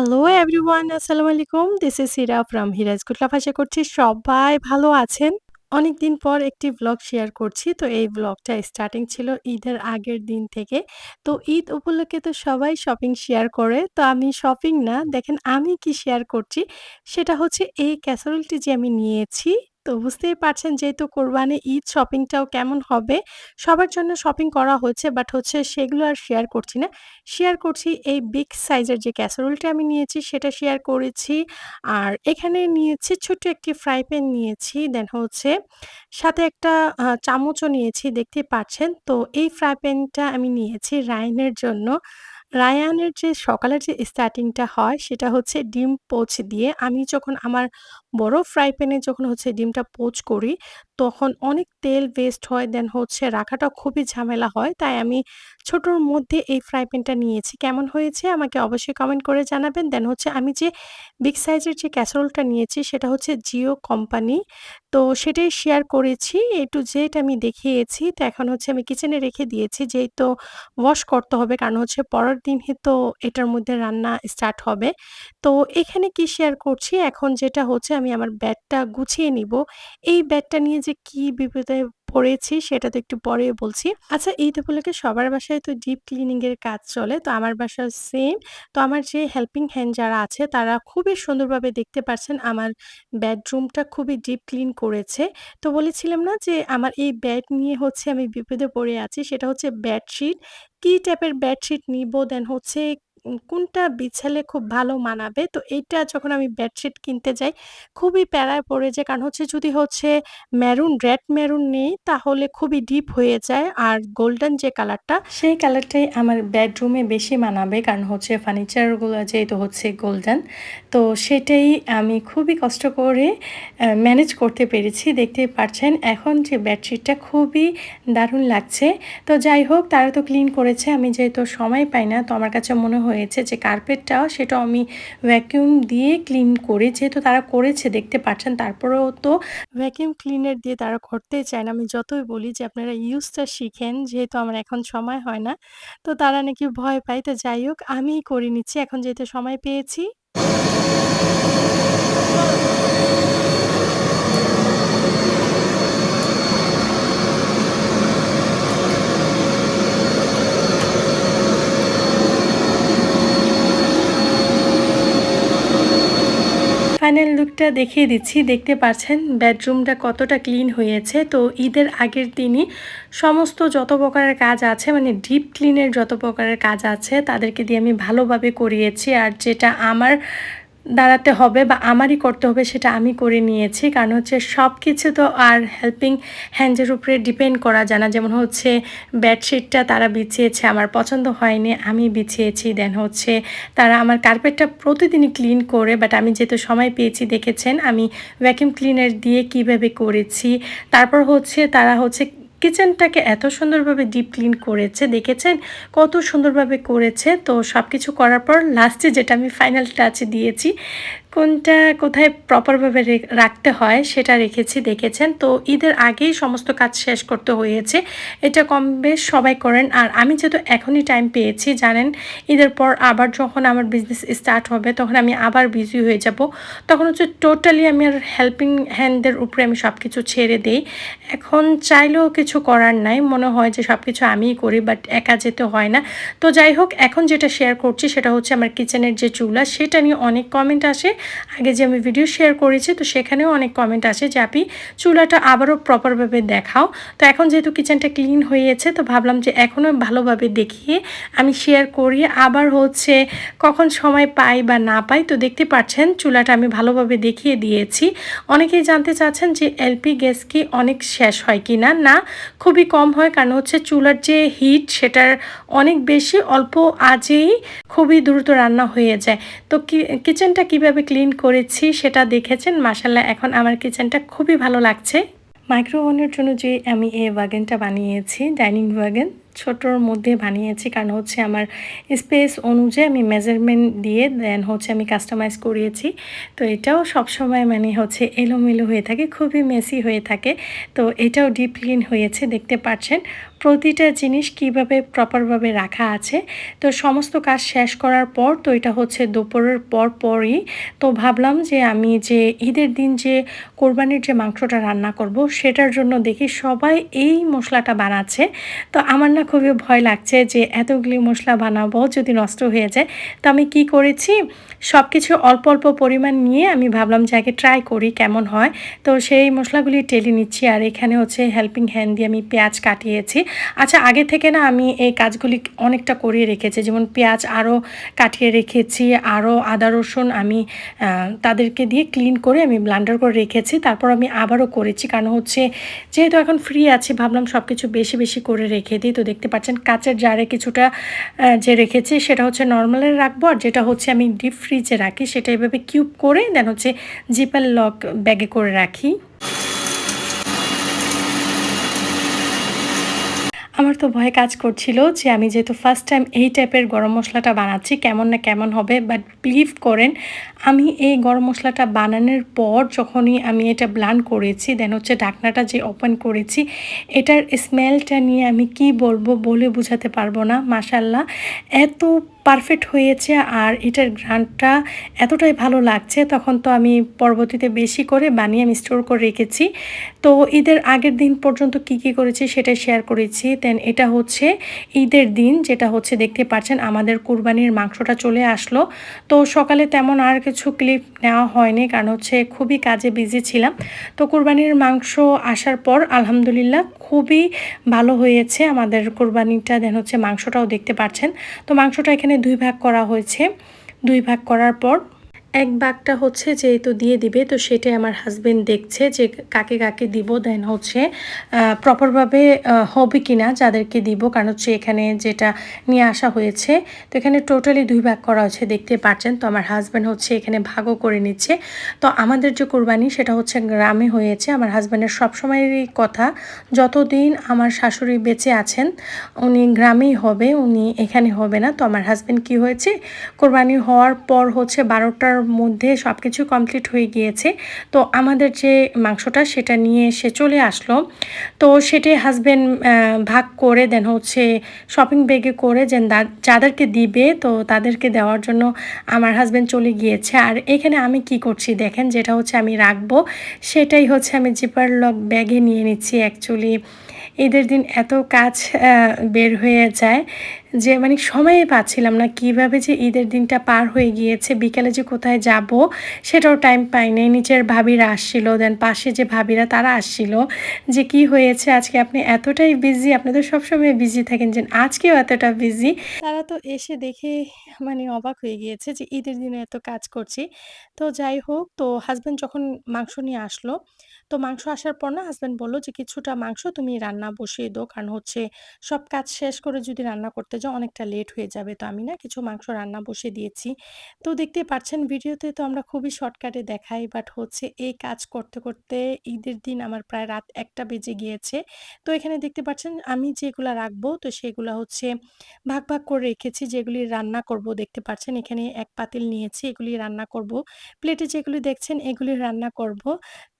Hello everyone আসসালামু আলাইকুম this is Hira from Hira's কুটলা আশা করছি সবাই ভালো আছেন? অনেক দিন পর একটি ব্লগ শেয়ার করছি। তো এই ব্লগটা স্টার্টিং ছিল ঈদের আগের দিন থেকে। তো ঈদ উপলক্ষে তো সবাই শপিং শেয়ার করে। তো আমি শপিং না, দেখেন আমি কি শেয়ার করছি? সেটা হচ্ছে এই ক্যাসারোলটি যে আমি নিয়েছি। তো বুঝতেই পারছেন যেহেতু কোরবানি ঈদ শপিংটাও কেমন হবে সবার জন্য শপিং করা হচ্ছে বাট হচ্ছে সেগুলো আর শেয়ার করছি না শেয়ার করছি এই বিগ সাইজের যে ক্যাসারোলটা আমি নিয়েছি, সেটা শেয়ার করেছি। আর এখানে নিয়েছি ছোট্ট একটি ফ্রাই প্যান নিয়েছি। দেন হচ্ছে সাথে একটা চামচও নিয়েছি দেখতে পাচ্ছেন। তো এই ফ্রাই প্যানটা আমি নিয়েছি রায়ানের জন্য। রায়ানের যে সকালের যে স্টার্টিংটা হয়, সেটা হচ্ছে ডিম পোচ দিয়ে। আমি যখন আমার বড় ফ্রাই প্যানে যখন হচ্ছে ডিমটা পোচ করি, তখন অনেক তেল ওয়েস্ট হয়। দেন হচ্ছে রাখাটা খুবই ঝামেলা হয়। তাই আমি ছোটোর মধ্যে এই ফ্রাই প্যানটা নিয়েছি। কেমন হয়েছে আমাকে অবশ্যই কমেন্ট করে জানাবেন। দেন হচ্ছে আমি যে বিগ সাইজের যে ক্যাসারোলটা নিয়েছি সেটা হচ্ছে জিও কোম্পানি। তো সেটাই শেয়ার করেছি। এ টু জেড আমি দেখিয়েছি। তো এখন হচ্ছে আমি কিচেনে রেখে দিয়েছি। যেহেতু ওয়াশ করতে হবে কারণ হচ্ছে পরের দিনই তো এটার মধ্যে রান্না স্টার্ট হবে। তো এখানে কি শেয়ার করছি এখন যেটা হচ্ছে আমি আমার ব্যাগটা গুছিয়ে নিব। এই ব্যাগটা নিয়ে যে কি বিপদে পড়েছি সেটা তো একটু পরে বলছি। আচ্ছা ঈদ উপলক্ষে সবার বাসায় তো ডিপ ক্লিনিং এর কাজ চলে। তো আমার বাসাও সেম। তো আমার যে হেল্পিং হ্যান্ড যারা আছে, তারা খুবই সুন্দরভাবে দেখতে পাচ্ছেন আমার বেডরুমটা খুবই ডিপ ক্লিন করেছে। তো বলেছিলাম না যে আমার এই ব্যাড নিয়ে হচ্ছে আমি বিপদে পড়ে আছি। সেটা হচ্ছে বেডশিট। কি টাইপের বেডশিট নিব দেন হচ্ছে কোনটা বিছালে খুব ভালো মানাবে। তো এইটা যখন আমি বেডশিট কিনতে যাই খুবই প্যারায় পড়ে যায় কারণ হচ্ছে যদি হচ্ছে মেরুন, রেড মেরুন নেই তাহলে খুবই ডিপ হয়ে যায়। আর গোল্ডেন যে কালারটা সেই কালারটাই আমার বেডরুমে বেশি মানাবে। কারণ হচ্ছে ফার্নিচারগুলো যেহেতু হচ্ছে গোল্ডেন। তো সেটাই আমি খুবই কষ্ট করে ম্যানেজ করতে পেরেছি। দেখতেই পারছেন এখন যে বেডশিটটা খুবই দারুণ লাগছে। তো যাই হোক তারা তো ক্লিন করেছে। আমি যেহেতু সময় পাই না তো আমার কাছে মনে হয়েছে যে কার্পেটটাও সেটা আমি ভ্যাকিউম দিয়ে ক্লিন করেছে যেহেতু তারা করেছে, দেখতে পাচ্ছেন, তারপরেও তো ভ্যাকিউম ক্লিনার দিয়ে তারা করতেই চায় না। আমি যতই বলি যে আপনারা ইউজটা শিখেন, যেহেতু আমার এখন সময় হয় না। তো তারা নাকি ভয় পায়। তো যাই হোক, আমিই করে নিচ্ছি এখন যেহেতু সময় পেয়েছি। ফাইনাল লুকটা দেখিয়ে দিচ্ছি। দেখতে পাচ্ছেন, বেডরুমটা কতটা ক্লিন হয়েছে। তো ঈদের আগের দিনই সমস্ত যত প্রকারের কাজ আছে মানে ডিপ ক্লিনের যত প্রকারের কাজ আছে, তাদেরকে দিয়ে আমি ভালোভাবে করিয়েছি। আর যেটা আমার দাঁড়াতে হবে বা আমারই করতে হবে সেটা আমি করে নিয়েছি। কারণ হচ্ছে সব কিছু তো আর হেল্পিং হ্যান্ডের উপরে ডিপেন্ড করা যায় না। যেমন হচ্ছে বেডশিটটা তারা বিছিয়েছে আমার পছন্দ হয়নি, আমি বিছিয়েছি। দেন হচ্ছে তারা আমার কার্পেটটা প্রতিদিনই ক্লিন করে বাট আমি যেহেতু সময় পেয়েছি দেখেছেন আমি ভ্যাকুয়াম ক্লিনার দিয়ে কীভাবে করেছি। তারপর হচ্ছে তারা হচ্ছে কিচেনটাকে এত সুন্দরভাবে ডিপ ক্লিন করেছে, দেখেছেন? কত সুন্দরভাবে করেছে। তো সব কিছু করার পর লাস্টে যেটা আমি ফাইনাল টাচ দিয়েছি কোনটা কোথায় প্রপারভাবে রাখতে হয় সেটা রেখেছি, দেখেছেন। তো ঈদের আগেই সমস্ত কাজ শেষ করতে হয়েছে। এটা কম বেশ সবাই করেন। আর আমি যেহেতু এখনই টাইম পেয়েছি, জানেন, ঈদের পর আবার যখন আমার বিজনেস স্টার্ট হবে, তখন আমি আবার বিজি হয়ে যাব। তখন হচ্ছে টোটালি আমি আর হেল্পিং হ্যান্ডদের উপরে আমি সব কিছু ছেড়ে দিই। এখন চাইলেও কিছু করার নাই। মনে হয় যে সব কিছু আমিই করি বাট একা যেতে হয় না। তো যাই হোক, এখন যেটা শেয়ার করছি সেটা হচ্ছে আমার কিচেনের যে চুলা, সেটা নিয়ে অনেক কমেন্ট আসে। আগে যে আমি ভিডিও শেয়ার করেছি, তো সেখানেও অনেক কমেন্ট আসে যে আপনি চুলাটা আবারও প্রপারভাবে দেখাও। তো এখন যেহেতু কিচেনটা ক্লিন হয়েছে, তো ভাবলাম যে এখনও ভালোভাবে দেখিয়ে আমি শেয়ার করি। আবার হচ্ছে, কখন সময় পাই বা না পাই? তো দেখতে পাচ্ছেন, চুলাটা আমি ভালোভাবে দেখিয়ে দিয়েছি। অনেকেই জানতে চাচ্ছেন যে এলপি গ্যাস কি অনেক শেষ হয় কি না না খুবই কম হয়, কারণ হচ্ছে চুলার যে হিট সেটার অনেক বেশি, অল্প আজেই খুবই দ্রুত রান্না হয়ে যায়। তো কিচেনটা কীভাবে ক্লিন করেছি, সেটা দেখেছেন। মাসাল্লাহ এখন আমার কিচেনটা খুবই ভালো লাগছে। মাইক্রোওভেনের জন্য যে আমি এই ওয়াগেনটা বানিয়েছি ডাইনিং ওয়াগেন ছোটোর মধ্যে বানিয়েছি, কারণ হচ্ছে আমার স্পেস অনুযায়ী আমি মেজারমেন্ট দিয়ে দেন হচ্ছে আমি কাস্টমাইজ করিয়েছি। তো এটাও সবসময় মানে হচ্ছে এলোমেলো হয়ে থাকে, খুবই মেসি হয়ে থাকে। তো এটাও ডিপ ক্লিন হয়েছে, দেখতে পাচ্ছেন। প্রতিটা জিনিস কীভাবে প্রপারভাবে রাখা আছে? তো সমস্ত কাজ শেষ করার পর, তো এটা হচ্ছে দুপুরের পর পরই। তো ভাবলাম যে আমি যে ঈদের দিন যে কোরবানির যে মাংসটা রান্না করব, সেটার জন্য দেখি সবাই এই মশলাটা বানাচ্ছে। তো আমার না খুবই ভয় লাগছে যে এতগুলি মশলা বানাবো যদি নষ্ট হয়ে যায়। তো আমি কি করেছি? সব কিছু অল্প অল্প পরিমাণ নিয়ে আমি ভাবলাম যে আগে ট্রাই করি কেমন হয়। তো সেই মশলাগুলি টেলে নিচ্ছি আর এখানে হচ্ছে হেল্পিং হ্যান্ড দিয়ে আমি পেঁয়াজ কাটিয়েছি। আচ্ছা আগে থেকে না আমি এই কাজগুলি অনেকটা করিয়ে রেখেছি। যেমন পেঁয়াজ আরও কাটিয়ে রেখেছি, আরও আদা, রসুন আমি তাদেরকে দিয়ে ক্লিন করে আমি ব্লান্ডার করে রেখেছি। তারপর আমি আবারও করেছি। কারণ হচ্ছে যেহেতু এখন ফ্রি আছি, ভাবলাম সব কিছু বেশি বেশি করে রেখে দিই। তো দেখতে পাচ্ছেন কাচের জারে কিছুটা যে রেখেছি সেটা হচ্ছে নর্মালে রাখব। আর যেটা হচ্ছে আমি ডিপ ফ্রিজে রাখি, সেটা এভাবে কিউব করে দেন হচ্ছে জিপার লক ব্যাগে করে রাখি। আমার তো ভয় কাজ করছিল যে আমি যেহেতু ফার্স্ট টাইম এই টাইপের গরম মশলাটা বানাচ্ছি, কেমন না কেমন হবে বাট বিলিভ করেন, আমি এই গরম মশলাটা বানানোর পর যখনই আমি এটা ব্লান করেছি দেন হচ্ছে ঢাকনাটা যে ওপেন করেছি, এটার স্মেলটা নিয়ে আমি কি বলব বলে বোঝাতে পারব না মাসাল্লাহ এত পারফেক্ট হয়েছে আর এটার ঘ্রানটা এতটাই ভালো লাগছে, তখন তো আমি পরবর্তীতে বেশি করে বানিয়ে আমি স্টোর করে রেখেছি। তো ঈদের আগের দিন পর্যন্ত কি কি করেছি সেটা শেয়ার করেছি দেন এটা হচ্ছে ঈদের দিন, যেটা হচ্ছে দেখতে পাচ্ছেন আমাদের কুরবানির মাংসটা চলে আসলো। তো সকালে তেমন আর কিছু ক্লিপ নেওয়া হয়নি, কারণ হচ্ছে খুবই কাজে বিজি ছিলাম। তো কুরবানির মাংস আসার পর আলহামদুলিল্লাহ খুবই ভালো হয়েছে আমাদের কোরবানিটা দেন হচ্ছে মাংসটাও দেখতে পাচ্ছেন। তো মাংসটা এখানে দুই ভাগ করা হয়েছে। দুই ভাগ করার পর এক বাঘটা হচ্ছে যেহেতু দিয়ে দিবে, তো সেটাই আমার হাজবেন্ড দেখছে যে কাকে কাকে দিব দেন হচ্ছে প্রপারভাবে হবে কি না যাদেরকে দিব, কারণ হচ্ছে এখানে যেটা নিয়ে আসা হয়েছে, তো এখানে টোটালি দুই ভাগ করা হচ্ছে দেখতে পাচ্ছেন, তো আমার হাজব্যান্ড হচ্ছে এখানে ভাগও করে নিচ্ছে। তো আমাদের যে কোরবানি, সেটা হচ্ছে গ্রামে হয়েছে, আমার হাজব্যান্ডের সবসময়েরই কথা, যতদিন আমার শাশুড়ি বেঁচে আছেন, উনি গ্রামেই হবে, উনি এখানে হবে না, তো আমার হাজব্যান্ড কি হয়েছে, কোরবানি হওয়ার পর হচ্ছে বারোটার মধ্যে সব কিছু কমপ্লিট হয়ে গিয়েছে। তো আমাদের যে মাংসটা সেটা নিয়ে এসে চলে আসলো। তো সেটি হাজব্যান্ড ভাগ করে দেন হচ্ছে শপিং ব্যাগে করে যে যাদেরকে দিবে, তো তাদেরকে দেওয়ার জন্য আমার হাজব্যান্ড চলে গিয়েছে। আর এখানে আমি কি করছি দেখেন, যেটা হচ্ছে আমি রাখব, সেটাই হচ্ছে আমি জিপার লক ব্যাগে নিয়ে নিচ্ছি অ্যাকচুয়ালি ঈদের দিন এত কাজ বের হয়ে যায়। যে মানে সময়ই পাচ্ছিলাম না কীভাবে যে ঈদের দিনটা পার হয়ে গিয়েছে, বিকেলে যে কোথায় যাব সেটাও টাইম পাই নাই নিচের ভাবিরা আসছিল দেন পাশে যে ভাবিরা তারা আসছিল যে কি হয়েছে, আজকে আপনি এতটাই বিজি আপনি তো সবসময় বিজি থাকেন, যে আজকেও এতটা বিজি তারা তো এসে দেখে মানে অবাক হয়ে গিয়েছে যে ঈদের দিনে এত কাজ করছি। তো যাই হোক, তো হাজব্যান্ড যখন মাংস নিয়ে আসলো, তো মাংস আসার পর না হাজব্যান্ড বলল যে, কিছুটা মাংস তুমি রান্না বসিয়ে দাও, কারণ হচ্ছে সব কাজ শেষ করে যদি রান্না করতে যাও অনেকটা লেট হয়ে যাবে। তো আমি না কিছু মাংস রান্না বসে দিয়েছি। তো দেখতে পাচ্ছেন ভিডিওতে তো আমরা খুবই শর্টকাটে দেখাই বাট হচ্ছে এই কাজ করতে করতে ঈদের দিন আমার প্রায় রাত একটা বেজে গিয়েছে। তো এখানে দেখতে পাচ্ছেন আমি যেগুলো রাখব, তো সেগুলো হচ্ছে ভাগ ভাগ করে রেখেছি, যেগুলি রান্না করব। দেখতে পাচ্ছেন এখানে এক পাতিল নিয়েছি, এগুলি রান্না করব। প্লেটে যেগুলি দেখছেন এগুলি রান্না করব।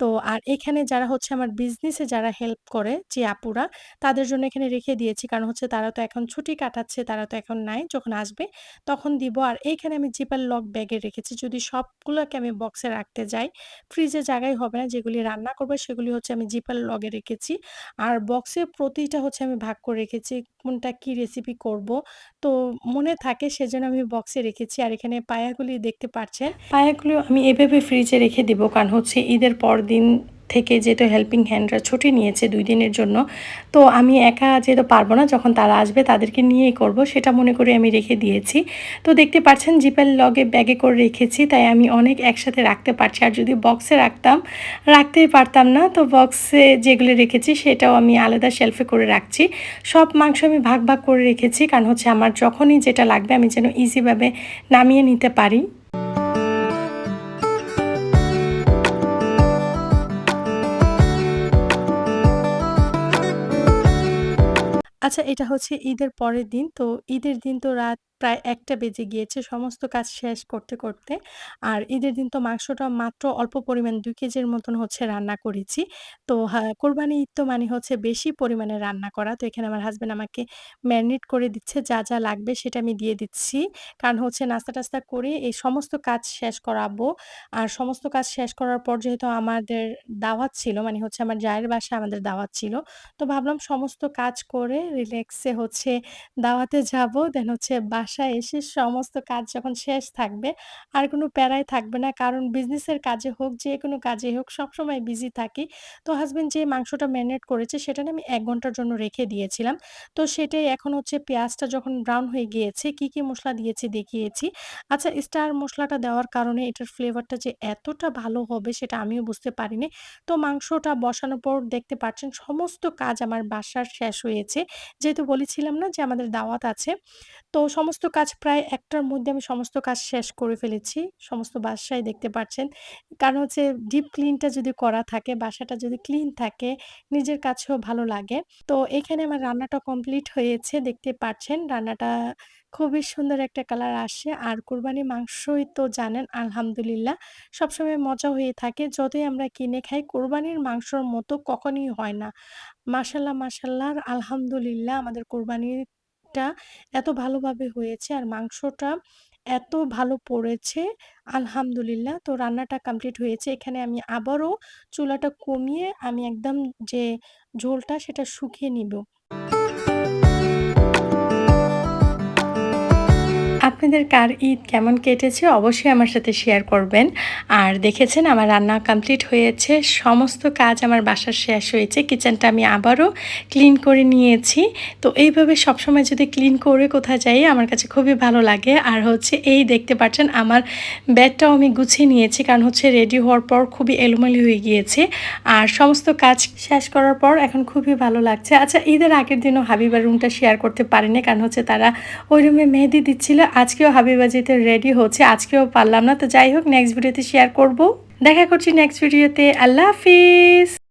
তো আর এখানে যারা হচ্ছে আমার বিজনেসে যারা হেল্প করে যে আপুরা, তাদের জন্য এখানে রেখে দিয়েছি। কারণ হচ্ছে তারা তো এখন ছুটি কাটাচ্ছে, তারা তো এখন নাই, যখন আসবে তখন দিব। আর এইখানে আমি জিপার লক ব্যাগে রেখেছি। যদি সবগুলোকে আমি বক্সে রাখতে যাই ফ্রিজে জায়গায় হবে না, যেগুলি রান্না করবে সেগুলি হচ্ছে আমি জিপার লগে রেখেছি। আর বক্সে প্রতিটা হচ্ছে আমি ভাগ করে রেখেছি। কোনটা কি রেসিপি করব? তো মনে থাকে সেজন্য আমি বক্সে রেখেছি আর এখানে পায়াগুলি দেখতে পাচ্ছেন পায়াগুলো আমি এভাবে ফ্রিজে রেখে দিব, কারণ হচ্ছে ঈদের পর দিন থেকে যেহেতু হেল্পিং হ্যান্ডরা ছুটি নিয়েছে দুই দিনের জন্য, তো আমি একা যেহেতু পারব না, যখন তারা আসবে তাদেরকে নিয়েই করব, সেটা মনে করে আমি রেখে দিয়েছি। তো দেখতে পাচ্ছেন জিপের লগে ব্যাগে করে রেখেছি, তাই আমি অনেক একসাথে রাখতে পারছি। আর যদি বক্সে রাখতাম, রাখতেই পারতাম না, তো বক্সে যেগুলো রেখেছি সেটাও আমি আলাদা শেলফে করে রাখছি। সব মাংস আমি ভাগ ভাগ করে রেখেছি, কারণ হচ্ছে আমার যখনই যেটা লাগবে আমি যেন ইজিভাবে নামিয়ে নিতে পারি। আচ্ছা এটা হচ্ছে ঈদের পরের দিন। তো ঈদের দিন তো রাত প্রায় একটা বেজে গিয়েছে সমস্ত কাজ শেষ করতে, করতে। আর ঈদের দিন তো মাংসটা মাত্র অল্প পরিমাণ ২ কেজির মতন হচ্ছে রান্না করেছি। তো কোরবানি ঈদ তো মানে হচ্ছে বেশি পরিমাণে রান্না করা। তো এখানে আমার হাজব্যান্ড আমাকে ম্যারিনেট করে দিচ্ছে যা, যা লাগবে সেটা আমি দিয়ে দিচ্ছি। কারণ হচ্ছে নাস্তা-টাস্তা করে এই সমস্ত কাজ শেষ করাবো। আর সমস্ত কাজ শেষ করার পর যেহেতু আমাদের দাওয়াত ছিল মানে হচ্ছে আমার জায়ের বাসায় আমাদের দাওয়াত ছিল। তো ভাবলাম সমস্ত কাজ করে রিল্যাক্সে হচ্ছে দাওয়াতে যাব। দেন হচ্ছে বাসায় এসে সমস্ত কাজ যখন শেষ থাকবে, আর কোনো প্যারাই থাকবে না। কারণ বিজনেসের কাজে হোক, যে কোনো কাজেই হোক সবসময় বিজি থাকি। তো হাসব্যান্ড যে মাংসটা ম্যারিনেট করেছে সেটা আমি এক ঘণ্টার জন্য রেখে দিয়েছিলাম। তো সেটাই এখন হচ্ছে পেঁয়াজটা যখন ব্রাউন হয়ে গিয়েছে, কি, কি মশলা দিয়েছি দেখিয়েছি। আচ্ছা স্টার মশলাটা দেওয়ার কারণে এটার ফ্লেভারটা যে এতটা ভালো হবে সেটা আমিও বুঝতে পারিনি। তো মাংসটা বসানোর পর দেখতে পাচ্ছেন সমস্ত কাজ আমার বাসার শেষ হয়েছে। যেহেতু বলেছিলাম না যে আমাদের দাওয়াত আছে। তো সমস্ত কাজ প্রায় একটার মধ্যে আমি সমস্ত কাজ শেষ করে ফেলেছি। সমস্ত বাসায় দেখতে পাচ্ছেন। কারণ হচ্ছে ডিপ ক্লিনটা যদি করা থাকে, বাসাটা যদি ক্লিন থাকে, নিজের কাছেও ভালো লাগে। তো এখানে আমার রান্নাটা কমপ্লিট হয়েছে। দেখতে পাচ্ছেন রান্নাটা খুবই সুন্দর একটা কালার আসে আর কোরবানির মাংসই তো জানেন আলহামদুলিল্লাহ সবসময় মজা হয়ে থাকে। যতই আমরা কিনে খাই কোরবানির মাংসর মতো কখনই হয় না। মাশাআল্লাহ, মাশাআল্লাহ আলহামদুলিল্লাহ আমাদের কোরবানিটা এত ভালোভাবে হয়েছে আর মাংসটা এত ভালো পড়েছে আলহামদুলিল্লাহ। তো রান্নাটা কমপ্লিট হয়েছে। এখানে আমি আবারও চুলাটা কমিয়ে আমি একদম যে ঝোলটা সেটা শুকিয়ে নিবো। আপনাদের কার ঈদ কেমন কেটেছে অবশ্যই আমার সাথে শেয়ার করবেন। আর দেখেছেন আমার রান্না কমপ্লিট হয়েছে। সমস্ত কাজ আমার বাসার শেষ হয়েছে। কিচেনটা আমি আবারও ক্লিন করে নিয়েছি। তো এইভাবে সবসময় যদি ক্লিন করে কোথাও যাই, আমার কাছে খুবই ভালো লাগে। আর হচ্ছে এই দেখতে পাচ্ছেন আমার বেডটাও আমি গুছিয়ে নিয়েছি। কারণ হচ্ছে রেডি হওয়ার পর খুবই এলোমেলো হয়ে গিয়েছে। আর সমস্ত কাজ শেষ করার পর এখন খুবই ভালো লাগছে। আচ্ছা ঈদের আগের দিনও হাবিবার রুমটা শেয়ার করতে পারিনি। কারণ হচ্ছে তারা ওই রুমে মেহেদি দিচ্ছিল। আজকেও হাবিবা যেতে রেডি হচ্ছে। আজকেও পারলাম না। তো যাই হোক নেক্সট ভিডিওতে শেয়ার করব। দেখা করছি নেক্সট ভিডিওতে। আল্লাহ হাফিজ।